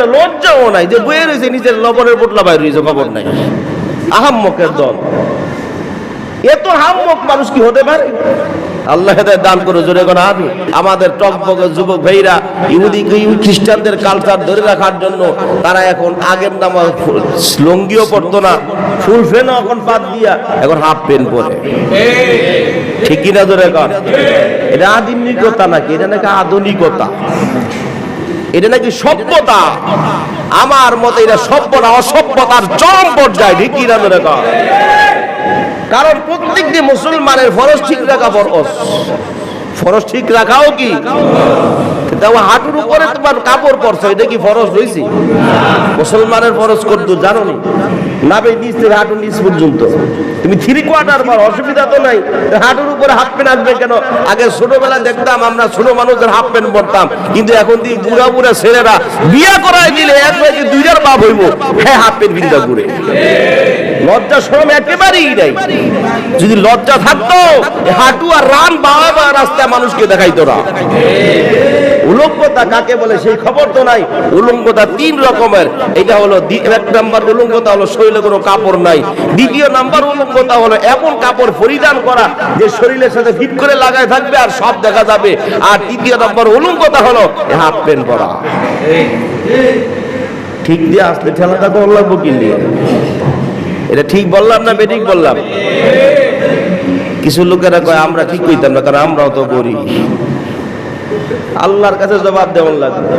পরে লজ্জাও নাই যে বয়ে রয়েছে, নিজের লবণের পোটলা বাইর রয়েছে খবর নাই। আহাম্মকের দল। এত হাম্মক মানুষ কি হতে পারে? আল্লাহ দান করে, জোরে আমি আমাদের যুবক ভাইরা, ইহুদি খ্রিস্টানদের কালচার ধরে রাখার জন্য তারা এখন আগের নামা লঙ্গিও পড়তো না, ফুল ফেনও এখন বাদ দিয়া, এখন হাফ পেন পরে। ঠিক কিনা ধরে কর এটা আধুনিকতা নাকি? এটা নাকি আধুনিকতা? এটা নাকি সভ্যতা? আমার মতে এটা সভ্য না, অসভ্যতার চরম পর্যায়ে ঢিকি না ধরে কর? কারণ প্রত্যেকটি মুসলমানের ফরজ ঠিক রাখা ফরজ। ফরজ ঠিক রাখাও কি? তাও হাঁটুর উপরে তোমার কাপড় পরছো, এটা কি ফরজ রয়েছে মুসলমানের ফরজ করতো জানো নি? নাবে নিচ থেকে হাঁটু নিচ পর্যন্ত। তুমি থ্রি কোয়ার্টার পর অসুবিধা তো নাই। হাঁটুর উপরে হাফ প্যান্ট আসবে কেন? আগে ছোটবেলা দেখতাম আমরা ছোট মানুষদের হাফ প্যান্ট পরতাম। কিন্তু এখন দিয়ে বুড়া বুড়া ছেলেরা বিয়া করায় দিলে এক থেকে দুইটার বাপ হইব। হ্যাঁ হাফ প্যান্ট বিন্দা ঘুরে। লজ্জা শরম একেবারেই নাই। যদি লজ্জা থাকতো হাঁটু আর রান বাবা রাস্তায় মানুষকে দেখাইতো না। উলঙ্গতা কাকে বলে সেই খবর তো নাই। উলঙ্গতা তিন রকমের। এটা হলো এক নাম্বার উলঙ্গতা হলো শরীরে কোনো কাপড় নাই। দ্বিতীয় নাম্বার উলঙ্গতা হলো এমন কাপড় পরিধান করা যে শরীরের সাথে ফিট করে লাগায় থাকবে আর সব দেখা যাবে। আর তৃতীয় নাম্বার উলঙ্গতা হলো হাফ প্যান্ট পরা। ঠিক দিয়ে আসলে ঠেলাটা করলাম কি নিয়ে? এটা ঠিক বললাম না বেঠিক বললাম? কিছু লোকেরা কয়, আমরা ঠিক কইতাম না, কারণ আমরাও তো করি আল্লাহর কাছে জবাব দেওয়ার লাগবে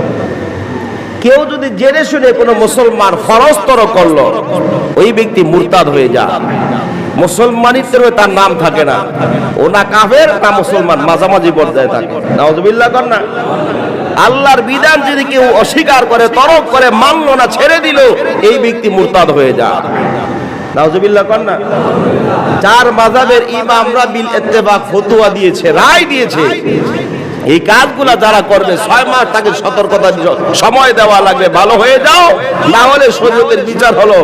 কেউ যদি জেনে শুনে কোনো মুসলমান ফরস্তর করল, ওই ব্যক্তি মুরতাদ হয়ে যায়। মুসলমানিত্বের তার নাম থাকে না। ও না কাফের, না মুসলমান, মাঝামাঝি পর্যায়ে থাকে। নাউজুবিল্লাহ কর না। আল্লাহর বিধান যদি কেউ অস্বীকার করে, তরক করে, মানলো না, ছেড়ে দিল, এই ব্যক্তি মুরতাদ হয়ে যায়। নাউজুবিল্লাহ কর না। চার মাজাবের ইমামরা বিল ইত্তেফাক, ফতুয়া দিয়েছে, রায় দিয়েছে এই কাজগুলা যারা করবে, ছয় মাস তাকে সতর্কতা সময় দেওয়া লাগবে, ভালো হয়ে যাও, না হলে শরীয়তের বিচার হলো।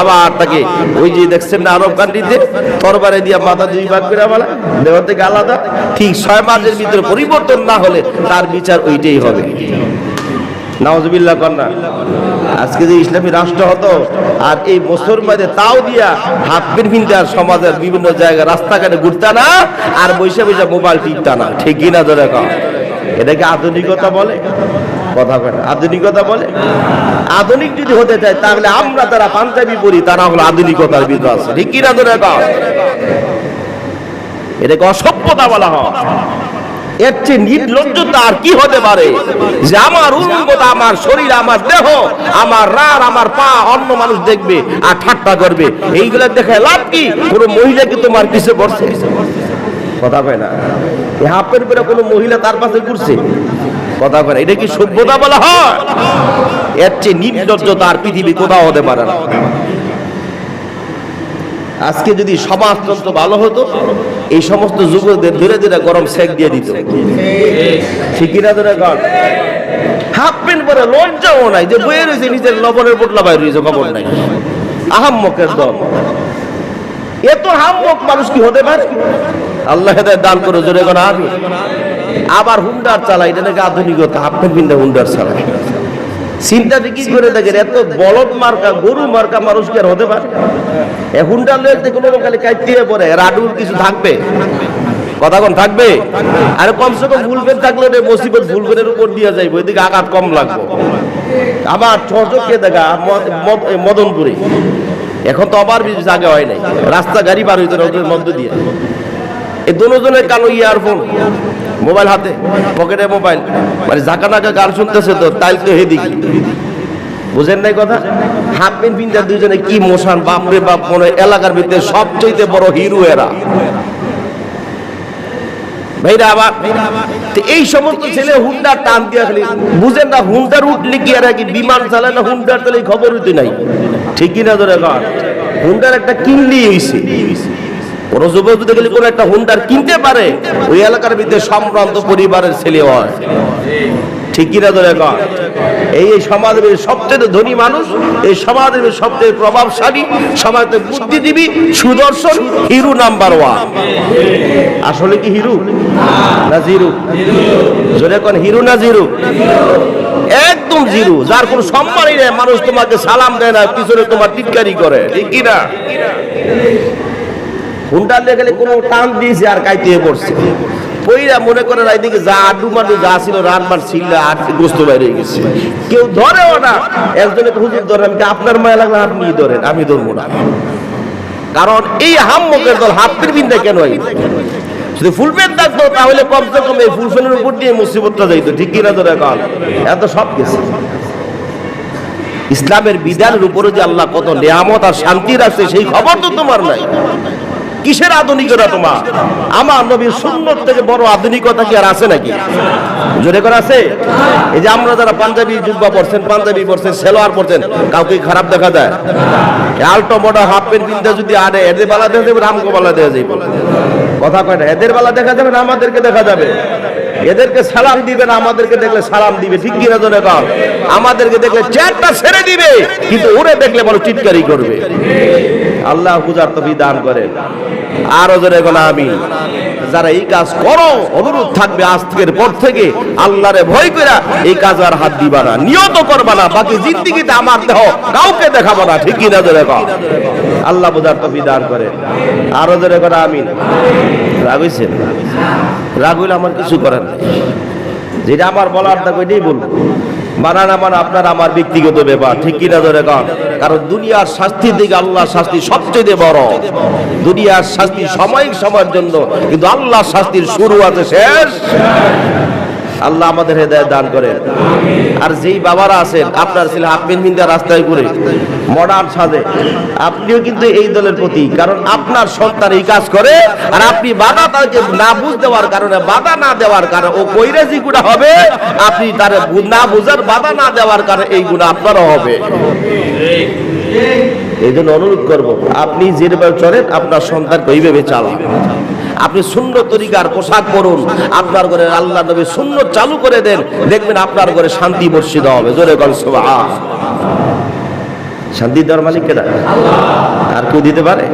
আবার তাকে ওই যে দেখছেন না আরব কান্ট্রিতে, তরবারে দিয়া মাথা দুই ভাগ করে বলা, দেহ থেকে আলাদা। ঠিক ছয় মাসের ভিতরে পরিবর্তন না হলে তার বিচার ওইটাই হবে। নাওজবিল্লাহ কন্যা। আজকে যে ইসলামী রাষ্ট্র হতো, আর এই বছর মুসলমানদের তাও দিয়া হাত পেন ফিনতে আর সমাজের বিভিন্ন জায়গায় রাস্তাঘাটে ঘুরতা না, আর বৈশা বৈশা মোবাইল টিপতা না। ঠিক কিনা ধরে কম এটাকে আধুনিকতা বলে। কথা বলে আধুনিকতা বলে। আধুনিক যদি হতে চায়, তাহলে আমরা তারা পাঞ্জাবি পড়ি তারা হলো আধুনিকতার ভিতর আছে। ঠিক কিনা ধরে কম এটাকে অসভ্যতা বলা হয়। এর চেয়ে নির্লজ্জতা আর কি হতে পারে? যে আমার উলঙ্গতা আমার শরীর, আমার দেহ, আমার রার আমার পা অন্য মানুষ দেখবে আর ঠাট্টা করবে। এইগুলো দেখে লাভ কি? কোনো মহিলা কি তোমার পিছে পড়ছে? কথা কয় না। এই হাফের উপরে কোনো মহিলা তার পাশে ঘুরছে? কথা কয় না। এটা কি সভ্যতা বলা হয়? এর চেয়ে নির্লজ্জতা আর পৃথিবী কোথাও হতে পারে না। আজকে যদি সমাজতন্ত্র ভালো হতো, এই সমস্ত যুবকদের ধীরে ধীরে গরম সেক দিয়ে দিত। ঠিকিনা ধরে কর হাফ প্যান্ট পরে লজ্জাও নাই যে বয়ে রয়েছে, নিজের লবণের পোটলা বাইর রয়েছে খবর নাই। আহাম্মকের দল। এত হাম্মক মানুষ কি হতে পারে? আল্লাহ হেদায়েত দান করে, জোরে আমি আবার হুন্ডার চালাই এটা নাকি আধুনিকতা, হাফ প্যান্ট পিন্ধে হুন্ডার চালায়। চিন্তাতে কি করে দেখেন এত বলদ মার্কা, গরু মার্কা মানুষ কি আর হতে পারে? এখনকার লোক খালি পরে রাডুর কিছু থাকবে? থাকবে? আর কমসে কম ফুলবেন থাকলে মুসিবত ফুলবেনের উপর যাইব, এদিকে আঘাত কম লাগবে। আমার দেখা মদনপুরে। এখন তো আবার জায়গা হয় নাই, রাস্তা গাড়ি পার হইতে মধ্য দিয়ে। এই দুজনের কালো ইয়ারফোন মোবাইল হাতে, পকেটে মোবাইল। মানে ঝাঁকা নাকা গান শুনতেছে তো তাই তো হেদিকে। বুঝেন নাই কথা? হাফ প্যান্ট পিন্টা দুজনে কি মোশান, বাপরে বাপ, মনে এলাকার ভিতরে সবচেয়ে বড় হিরো এরা। ভাইরা আবার এই সমস্ত ছেলে হুন্ডার টান দিয়া খালি, বুঝেন না, হুন্ডার উঠলে কি আর কি বিমান চালায় না হুন্ডার তাহলে খবর হইতে নাই? ঠিকই না ধরে হুন্ডার একটা কিনলি হইছে। কোনো যুবক যদি কোনো একটা হুন্ডার কিনতে পারে, ওই এলাকার ভিতরে সম্ভ্রান্ত পরিবারের ছেলে হয়। ঠিক কিনা ধরে এই সমাজের সবচেয়ে ধনী মানুষ, এই সমাজের সবচেয়ে প্রভাবশালী, সমাজের বুদ্ধিজীবী, সুদর্শন, হিরু নাম্বার ওয়ান। আসলে কি হিরু? না জিরু। জোরে কোন, হিরু না জিরু? একদম জিরো। যার কোনো সম্মানই নেই। মানুষ তোমাকে সালাম দেয় না, পিছনে তোমার টিটকারি করে। ঠিক কি হুন্ডা দিয়ে গেলে কোনো টান দিয়েছে আর কাইতে পড়ছে। পইরা মনে করে এদিকে যা আডু মাডু যা ছিল রান মার ছিল আর গোস্ত বাইরে গেছে। কেউ ধরেও না, একজনে হুজুর ধরে, আমি আপনার মায়া লাগলে আপনি ধরেন? আমি ধরবো না। কারণ এই হাম্মকের দল হাতের বিন্দা কেন হয় যদি ফুল প্যান্ট থাকতো তাহলে কমসে কম এই ফুল ফ্যানের উপর দিয়ে মুসিবতটা যাইতো, ঠিক কিনা তো এখন এত সব গেছে। ইসলামের বিধানের উপরে যে আল্লাহ কত নিয়ামত আর শান্তি রাখছে সেই খবর তো তোমার নাই। কিসের আধুনিকতা তোমার? আমার নবীর সুন্নত থেকে বড় আধুনিকতা কি আর আছে নাকি? জোরে করে আছে? এই যে আমরা যারা পাঞ্জাবি জুব্বা পড়ছেন পাঞ্জাবি পড়ছেন সেলোয়ার পড়ছেন কাউকে খারাপ দেখা যায়? আলটো মোটা হাফ প্যান্ট পিনতে যদি আরে এদের বেলা দেখা যাবে, রামকো বেলা দেখা যাবে কথা কয় না, এদের বেলা দেখা যাবে না, আমাদেরকে দেখা যাবে। এদেরকে সালাম দিবে না, আমাদেরকে দেখলে সালাম দিবে। ঠিক কিনা জনে কর আমাদেরকে দেখলে চেয়ারটা ছেড়ে দিবে, কিন্তু ওরে দেখলে বড় চিৎকারি করবে। আল্লাহ পূজার তো দান করেন। আরও জনে কোন আমি যারা এই কাজ করো, অনুরোধ থাকবে আজ থেকে পর থেকে আল্লাহরে ভয় করে এই কাজ আর হাত দিবা না, নিয়ত করবা না, বাকি জিন্দিগিতে আমার দেহ কাউকে দেখাবো না, ঠিক কিনা জনে কর আল্লাহ পূজার তো দান করেন। আরও জনে কোন আমিন। রাগ হইছেন রাগ হইলে আমার কিছু করার নাই। যেটা আমার বলার তা ওইটাই বলব। মানা মানে আপনার আমার ব্যক্তিগত ব্যাপার। ঠিক কিনা ধরে কন? কারণ দুনিয়ার শাস্তির দিকে আল্লাহ শাস্তি সবচেয়ে বড়। দুনিয়ার শাস্তি সময় সময়ের জন্য। কিন্তু আল্লাহ শাস্তির শুরু আছে শেষ। আল্লাহ আমাদের হেদায়ত দান করেন। আর যেই বাবারা আছেন, আপনার ছেলে হাফ পেন বিন্দা রাস্তায় ঘুরে মডার্ন সাজে, আপনিও কিন্তু এই দলের প্রতি কারণ আপনার সন্তান এই কাজ করে, আর আপনি বাধা তাকে না বুঝ দেওয়ার কারণে, বাধা না দেওয়ার কারণে, ও কইরে যে গুণা হবে, আপনি তার না বুঝার বাধা না দেওয়ার কারণে এই গুণা আপনারও হবে। এই জন্য অনুরোধ করব, আপনি যেভাবে চলেন, আপনার সন্তানকে ওইভাবে চালান। আপনি শূন্য তরিকার পোশাক পরুন, আপনার ঘরে আল্লাহ নবী শূন্য চালু করে দেন, দেখবেন আপনার ঘরে শান্তি বর্ষিত হবে। জোরে কর শান্তি দেওয়ার মালিক কেনা আর কেউ দিতে পারে?